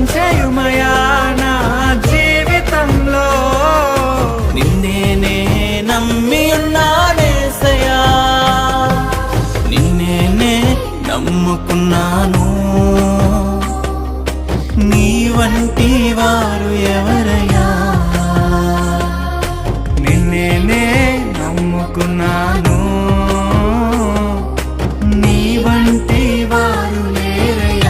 సహాయం చేయుమయా నా జీవితంలో? నిన్నే నే నమ్మి ఉన్నానేసయా నిన్నే నే నమ్ముకున్నాను. నీ వంటి వారు ఎవరయ్యా? నిన్నే నమ్ముకున్నాను.